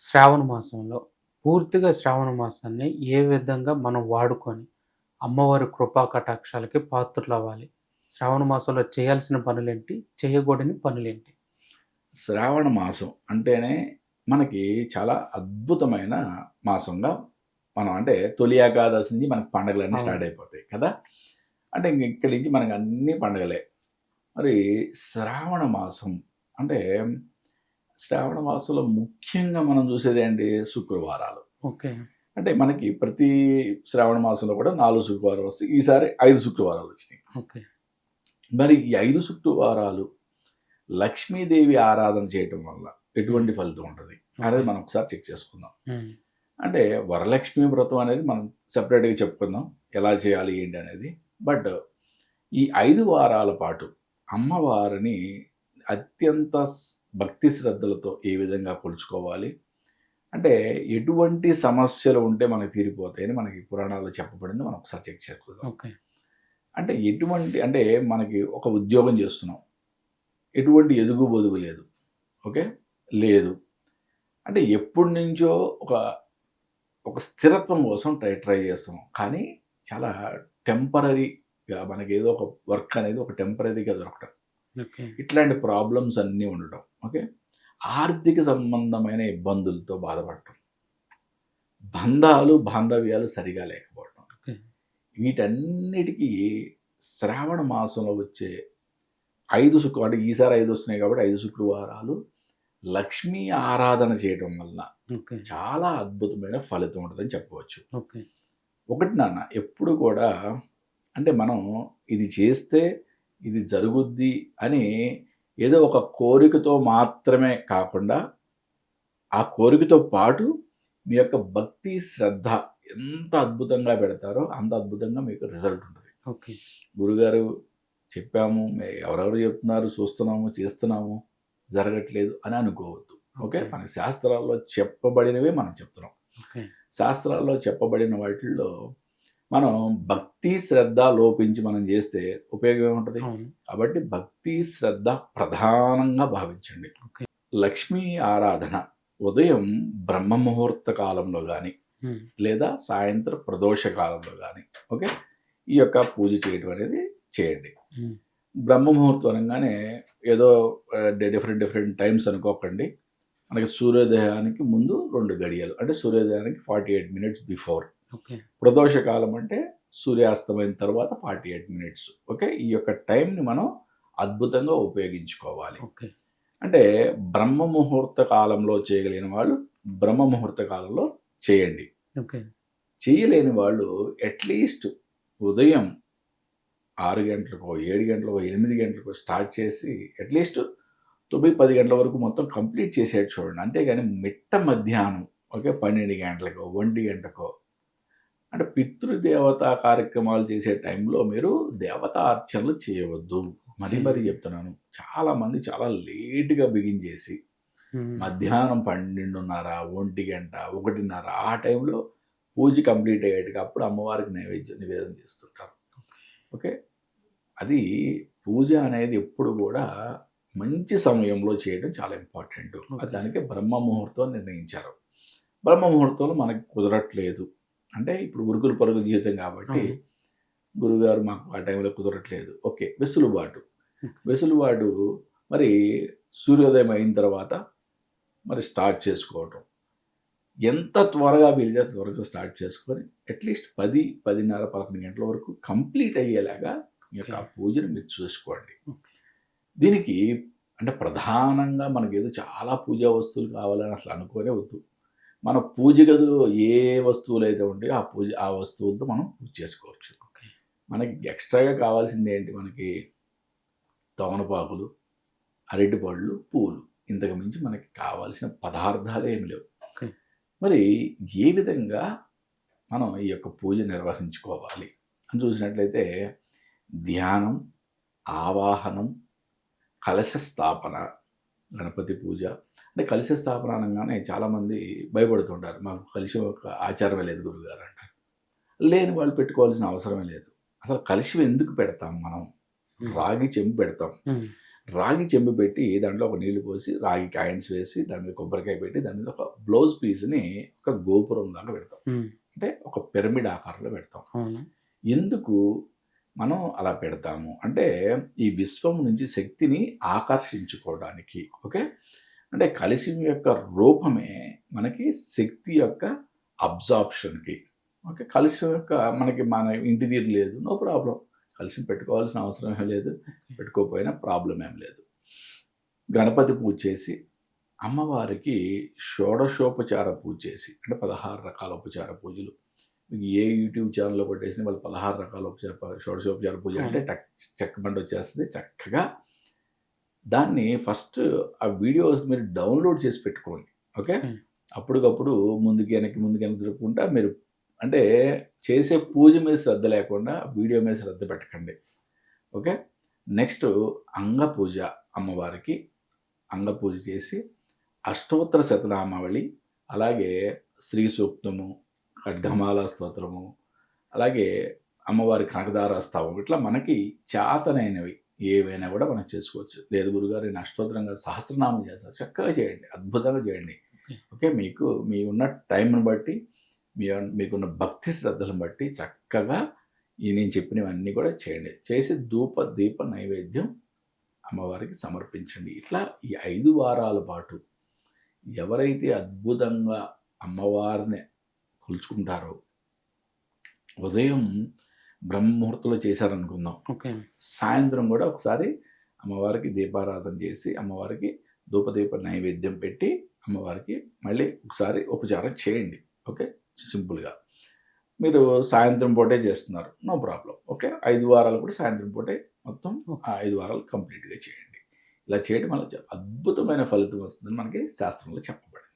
శ్రావణ మాసంలో పూర్తిగా శ్రావణ మాసాన్ని ఏ విధంగా మనం వాడుకొని అమ్మవారి కృపా కటాక్షాలకి పాత్రలు అవ్వాలి శ్రావణ మాసంలో చేయాల్సిన పనులేంటి? చేయకూడని పనులేంటి? శ్రావణ మాసం అంటేనే మనకి చాలా అద్భుతమైన మాసంగా మనం అంటే తొలి ఏకాదశి నుంచి మనకి పండుగలన్నీ. స్టార్ట్ అయిపోతాయి కదా? అంటే ఇంక ఇక్కడి నుంచి మనకి అన్ని పండుగలే. మరి శ్రావణ మాసం అంటే శ్రావణ మాసంలో ముఖ్యంగా మనం చూసేది ఏంటి? శుక్రవారాలు. ఓకే. అంటే మనకి ప్రతి శ్రావణ మాసంలో కూడా నాలుగు శుక్రవారాలు వస్తాయి. ఈసారి ఐదు శుక్రవారాలు వచ్చినాయి. ఓకే. మరి ఈ ఐదు శుక్రవారాలు లక్ష్మీదేవి ఆరాధన చేయటం వల్ల ఎటువంటి ఫలితం ఉంటుంది? అనేది మనం ఒకసారి చెక్ చేసుకుందాం. అంటే వరలక్ష్మి వ్రతం అనేది మనం సపరేట్గా చెప్పుకుందాం. ఎలా చేయాలి ఏంటి అనేది. బట్ ఈ ఐదు వారాల పాటు అమ్మవారిని అత్యంత భక్తి శ్రద్ధలతో ఏ విధంగా కొలుచుకోవాలి? అంటే ఎటువంటి సమస్యలు ఉంటే మనకి తీరిపోతాయని మనకి పురాణాల్లో చెప్పబడింది. మనం ఒకసారి చెక్ చేసుకుందాం. ఓకే. అంటే ఎటువంటి అంటే మనకి ఒక ఉద్యోగం చేస్తున్నాం. ఎటువంటి ఎదుగు బొదుగు లేదు. ఓకే? లేదు. అంటే ఎప్పటి నుంచో ఒక ఒక స్థిరత్వం కోసం ట్రై ట్రై చేస్తున్నాం. కానీ చాలా టెంపరీగా మనకి ఏదో ఒక వర్క్ అనేది ఒక టెంపరీగా దొరకటం. ఇట్లాంటి ప్రాబ్లమ్స్ అన్నీ ఉండటం ఓకే? ఆర్థిక సంబంధమైన ఇబ్బందులతో బాధపడటం. బంధాలు బాంధవ్యాలు సరిగా లేకపోవటం. ఓకే. వీటన్నిటికీ శ్రావణ మాసంలో వచ్చే ఐదు శుక్ర అంటే ఈసారి ఐదు వస్తున్నాయి కాబట్టి ఐదు శుక్రవారాలు లక్ష్మీ ఆరాధన చేయడం వల్ల చాలా అద్భుతమైన ఫలితం ఉంటుందని చెప్పవచ్చు. ఓకే. ఒకటి నాన్న ఎప్పుడు కూడా అంటే మనం ఇది చేస్తే ఇది జరుగుద్ది అని ఏదో ఒక కోరికతో మాత్రమే కాకుండా ఆ కోరికతో పాటు మీ యొక్క భక్తి శ్రద్ధ ఎంత అద్భుతంగా పెడతారో అంత అద్భుతంగా మీకు రిజల్ట్ ఉంటుంది. ఓకే. గురుగారు చెప్పాము ఎవరెవరు చెప్తున్నారు చూస్తున్నాము చేస్తున్నాము జరగట్లేదు అని అనుకోవద్దు. ఓకే. మన శాస్త్రాల్లో చెప్పబడినవే మనం చెప్తున్నాం. శాస్త్రాల్లో చెప్పబడిన వాటిల్లో మనం భక్తి శ్రద్ధ లోపించి మనం చేస్తే ఉపయోగం ఏముంటుంది? కాబట్టి భక్తి శ్రద్ధ ప్రధానంగా భావించండి. లక్ష్మీ ఆరాధన ఉదయం బ్రహ్మ ముహూర్త కాలంలో కానీ లేదా సాయంత్రం ప్రదోష కాలంలో కానీ ఓకే? ఈ యొక్క పూజ చేయడం అనేది చేయండి. బ్రహ్మ ముహూర్తం అనగానే ఏదో డిఫరెంట్ డిఫరెంట్ టైమ్స్ అనుకోకండి. మనకి సూర్యోదయానికి ముందు రెండు గడియలు అంటే సూర్యోదయానికి ఫార్టీ ఎయిట్ మినిట్స్ బిఫోర్. ప్రదోష కాలం అంటే సూర్యాస్తమైన తర్వాత ఫార్టీ ఎయిట్ మినిట్స్. ఓకే? ఈ యొక్క టైంని మనం అద్భుతంగా ఉపయోగించుకోవాలి. ఓకే. అంటే బ్రహ్మ ముహూర్త కాలంలో చేయగలిగిన వాళ్ళు బ్రహ్మ ముహూర్త కాలంలో చేయండి. ఓకే. చేయలేని వాళ్ళు అట్లీస్ట్ ఉదయం ఆరు గంటలకో ఏడు గంటలకో ఎనిమిది గంటలకో స్టార్ట్ చేసి అట్లీస్ట్ తొమ్మిది పది గంటల వరకు మొత్తం కంప్లీట్ చేసేది చూడండి. అంతేగాని మిట్ట మధ్యాహ్నం ఓకే? పన్నెండు గంటలకో ఒంటి గంటకో అంటే పితృదేవతా కార్యక్రమాలు చేసే టైంలో మీరు దేవతా అర్చనలు చేయవద్దు. మరీ మరీ చెప్తున్నాను. చాలా మంది చాలా లేట్గా బిగిన్ చేసి ఉమ్, మధ్యాహ్నం పన్నెండున్నర ఒంటి గంట ఒకటిన్నర ఆ టైంలో పూజ కంప్లీట్ అయ్యేటికి అప్పుడు అమ్మవారికి నైవేద్యం నివేదన చేస్తుంటారు. ఓకే? అది పూజ అనేది ఎప్పుడు కూడా మంచి సమయంలో చేయడం చాలా ఇంపార్టెంట్. దానికి బ్రహ్మ ముహూర్తం నిర్ణయించారు. బ్రహ్మ ముహూర్తంలో మనకి కుదరట్లేదు. అంటే ఇప్పుడు ఉరుకులు పరుగుల జీవితం కాబట్టి. గురుగారు మాకు ఆ టైంలో కుదరట్లేదు ఓకే వెసులుబాటు. వెసులుబాటు మరి సూర్యోదయం అయిన తర్వాత మరి స్టార్ట్ చేసుకోవటం ఎంత త్వరగా వీలుగా త్వరగా స్టార్ట్ చేసుకొని అట్లీస్ట్ పది పదిన్నర పదకొండు గంటల వరకు కంప్లీట్ అయ్యేలాగా మీ యొక్క ఆ పూజను మీరు చూసుకోండి. దీనికి అంటే ప్రధానంగా మనకి ఏదో చాలా పూజా వస్తువులు కావాలని అసలు అనుకోనే వద్దు మన పూజ గదిలో ఏ వస్తువులు అయితే ఉంటాయో ఆ పూజ ఆ వస్తువులతో మనం పూజ చేసుకోవచ్చు. మనకి ఎక్స్ట్రాగా కావాల్సింది ఏంటి? మనకి తమలపాకులు అరటిపళ్ళు పూలు. ఇంతకు మించి మనకి కావాల్సిన పదార్థాలు ఏమి లేవు. మరి ఏ విధంగా మనం ఈ యొక్క పూజ నిర్వహించుకోవాలి? అని చూసినట్లయితే ధ్యానం ఆవాహనం కలశ స్థాపన గణపతి పూజ. అంటే కలశ స్థాపన అనగానే చాలామంది భయపడుతుంటారు. మాకు కలిసి ఒక ఆచారమే లేదు గురుగారు అంటారు. లేని వాళ్ళు పెట్టుకోవాల్సిన అవసరమే లేదు. అసలు కలిసి ఎందుకు పెడతాం మనం? రాగి చెంబు పెడతాం. రాగి చెంబు పెట్టి దాంట్లో ఒక నీళ్ళు పోసి రాగి కాయిన్స్ వేసి దాని మీద కొబ్బరికాయ పెట్టి దాని మీద ఒక బ్లౌజ్ పీస్ని ఒక గోపురం దాకా పెడతాం. అంటే ఒక పిరమిడ్ ఆకారంలో పెడతాం. ఎందుకు? మనం అలా పెడతాము. అంటే ఈ విశ్వం నుంచి శక్తిని ఆకర్షించుకోవడానికి ఓకే? అంటే కలిసి యొక్క రూపమే మనకి శక్తి యొక్క అబ్జార్ప్షన్కి ఓకే? కలిసి యొక్క మనకి మన ఇంటి తీరు లేదు నో ప్రాబ్లం. కలిసి పెట్టుకోవాల్సిన అవసరం లేదు పెట్టుకోకపోయినా ప్రాబ్లం ఏం లేదు. గణపతి పూజ చేసి అమ్మవారికి షోడశోపచార పూజ చేసి అంటే పదహారు రకాల ఉపచార పూజలు. మీకు ఏ యూట్యూబ్ ఛానల్లో కొట్టేసి వాళ్ళు పదహారు రకాల ఉపచార షోడశోపచార పూజ అంటే టక్ చెక్క బండి వచ్చేస్తుంది చక్కగా దాన్ని ఫస్ట్ ఆ వీడియోస్ మీరు డౌన్లోడ్ చేసి పెట్టుకోండి ఓకే. అప్పటికప్పుడు ముందుకి వెనక్కి ముందుకు వెనక్కి తిరుగుకుంటా మీరు అంటే చేసే పూజ మీద శ్రద్ధ లేకుండా వీడియో మీద శ్రద్ధ పెట్టకండి ఓకే? నెక్స్ట్ అంగ పూజ అమ్మవారికి అంగ పూజ చేసి అష్టోత్తర శతనామావళి అలాగే శ్రీ సూక్తము ఖడ్గమాల స్తోత్రము అలాగే అమ్మవారి కనకదార స్తవం ఇట్లా మనకి చేతనైనవి ఏవైనా కూడా మనం చేసుకోవచ్చు. లేదు గురుగారు నేను అష్టోత్తరంగా సహస్రనామం చేస్తాను చక్కగా చేయండి అద్భుతంగా చేయండి. ఓకే. మీకు మీ ఉన్న టైంని బట్టి మీ మీకున్న భక్తి శ్రద్ధలను బట్టి చక్కగా ఈ నేను చెప్పినవన్నీ కూడా చేయండి. చేసి ధూప దీప నైవేద్యం అమ్మవారికి సమర్పించండి. ఇట్లా ఈ ఐదు వారాల పాటు ఎవరైతే అద్భుతంగా అమ్మవారిని కొలుచుకుంటారో. ఉదయం బ్రహ్మముహూర్తంలో చేశారనుకుందాం. ఓకే. సాయంత్రం కూడా ఒకసారి అమ్మవారికి దీపారాధన చేసి అమ్మవారికి ధూపదీప నైవేద్యం పెట్టి అమ్మవారికి మళ్ళీ ఒకసారి ఉపచారం చేయండి. ఓకే? సింపుల్గా. మీరు సాయంత్రం పూటే చేస్తున్నారు. No problem. ఓకే? ఐదు వారాలు కూడా సాయంత్రం పూటే మొత్తం ఆ ఐదు వారాలు కంప్లీట్గా చేయండి. ఇలా చేయడం వల్ల అద్భుతమైన ఫలితం వస్తుందని మనకి శాస్త్రంలో చెప్పబడింది.